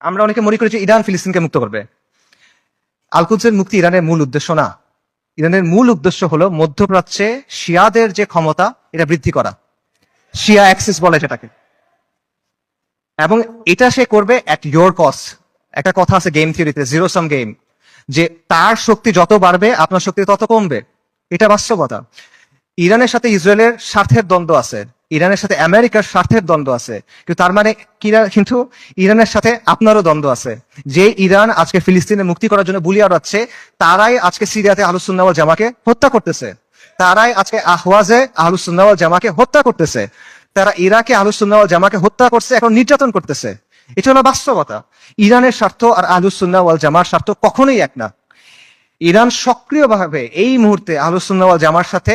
আমরা অনেকে মনে করি যে ইরান ফিলিস্তিনকে মুক্ত করবে। আলকুদসের মুক্তি ইরানের মূল উদ্দেশ্য না। ইরানের মূল উদ্দেশ্য হলো মধ্যপ্রাচ্যে শিয়াদের যে ক্ষমতা, এটা বৃদ্ধি করা। শিয়া অ্যাক্সিস বলে যেটাকে এবং এটা সে করবে অ্যাট ইয়োর কস্ট একটা কথা আছে গেম থিওরিতে জিরো সাম গেম যে তার শক্তি যত বাড়বে, আপনার শক্তি তত কমবে। এটা বাস্তবতা। ইরানের সাথে ইসরায়েলের স্বার্থের দ্বন্দ্ব আছে। ইরানের সাথে আমেরিকার স্বার্থের দ্বন্দ্ব আছে। কিন্তু তার মানে কিন্তু ইরানের সাথে আপনারও দ্বন্দ্ব আছে। যে ইরান আজকে ফিলিস্তিনে মুক্তি করার জন্য বুলিয়া উড়াচ্ছে তারাই আজকে সিরিয়াতে আহলুসুন্নাওয়াল জামাকে হত্যা করতেছে। তারাই আজকে আহওয়াজে আহলুসুন্নাওয়াল জামাকে হত্যা করতেছে। তারা ইরাকে আহলুসুন্নাওয়াল জামাকে হত্যা করছে, এখন নির্যাতন করতেছে। এটা হলো বাস্তবতা। ইরানের স্বার্থ আর আহলুসুন্নাওয়াল জামার স্বার্থ কখনোই এক না। ইরান সক্রিয়ভাবে এই মুহূর্তে আহলুসুন্নাওয়াল জামার সাথে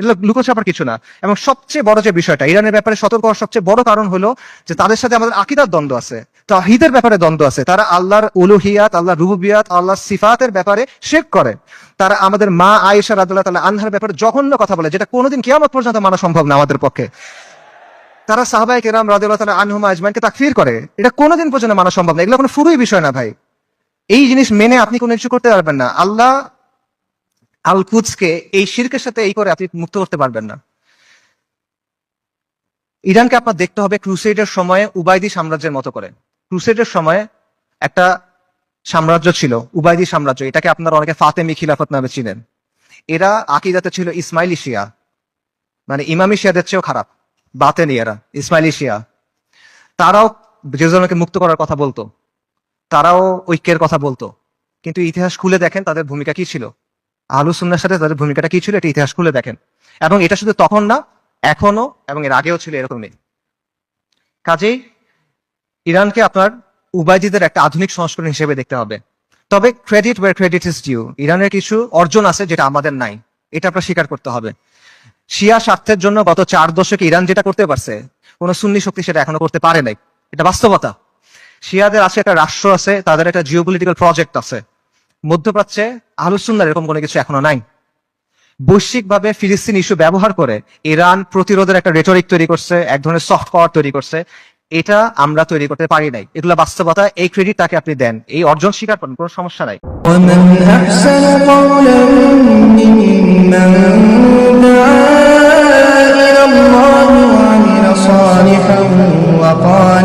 এগুলো লুকোছাপার কিছু না। এবং সবচেয়ে বড় যে বিষয়টা, ইরানের ব্যাপারে সতর্ক হওয়ার সবচেয়ে বড় কারণ হলো যে তাদের সাথে আমাদের আকিদার দ্বন্দ্ব আছে। তাহিদের ব্যাপারে দ্বন্দ্ব আছে। তারা আল্লাহর উলুহিয়াত আল্লাহ রুবুবিয়াত আল্লাহ সিফাতের ব্যাপারে শেখ করে। তারা আমাদের মা আয়েশা রাদুল্লাহ তাল্লাহ আনহার ব্যাপারে জঘন্য কথা বলে, যেটা কোনোদিন কিয়ামত পর্যন্ত মানা সম্ভব না আমাদের পক্ষে। তারা সাহাবাই কেরাম রাদুল্লাহ তাল্লাহ আনহুমা আজমানকে তাকফির করে। এটা কোনোদিন পর্যন্ত মানা সম্ভব না। এগুলো কোনো ফুরুই বিষয় না ভাই। এই জিনিস মেনে আপনি কোনো কিছু করতে পারবেন না। আল্লাহ আল কুদসকে এই শিরকের সাথে এই করে আপনি মুক্ত করতে পারবেন না। ইরানকে আপনার দেখতে হবে ক্রুসেডের সময়ে উবাইদি সাম্রাজ্যের মতো করে। ক্রুসেডের সময়ে একটা সাম্রাজ্য ছিল, উবাইদি সাম্রাজ্য। এটাকে আপনারা অনেকে ফাতেমি খিলাফত নামে চিনেন। এরা আকিদাতে ছিল ইসমাইলি শিয়া। মানে ইমামি শিয়াদের চেয়েও খারাপ। বাতেনি এরা, ইসমাইলি শিয়া। তারাও জেরুজালেমকে মুক্ত করার কথা বলতো। তারাও ঐক্যের কথা বলতো। কিন্তু ইতিহাস খুলে দেখেন তাদের ভূমিকা কি ছিল। আহলুসুন্নার সাথে তাদের ভূমিকাটা কি ছিল এটা ইতিহাস খুলে দেখেন। এবং এটা শুধু তখন না এখনও এবং এর আগেও ছিল এরকমই কাজেই ইরানকে আপনার উবাইদিদের একটা আধুনিক সংস্করণ হিসেবে দেখতে হবে। তবে credit war credit is due ইরানের কিছু অর্জন আছে যেটা আমাদের নাই, এটা আপনার স্বীকার করতে হবে। শিয়া স্বার্থের জন্য গত চার দশকে ইরান যেটা করতে পারছে, কোনো সুন্নি শক্তি সেটা এখনও করতে পারে নাই। এটা বাস্তবতা। শিয়াদের আছে একটা রাষ্ট্র আছে, তাদের একটা জিওপলিটিক্যাল প্রজেক্ট আছে। মধ্যপ্রাচ্যে আহলুসুন্নার এরকম কোনো কিছু এখনো নাই বৈশ্বিকভাবে ফিলিস্তিন ইস্যু ব্যবহার করে ইরান প্রতিরোধের একটা রেটরিক তৈরি করছে এক ধরনের সফট পাওয়ার তৈরি করছে এটা আমরা তৈরি করতে পারি নাই এগুলো বাস্তবতা এই ক্রেডিট তাকে আপনি দেন এই অর্জন স্বীকার করেন কোনো সমস্যা নাই ومن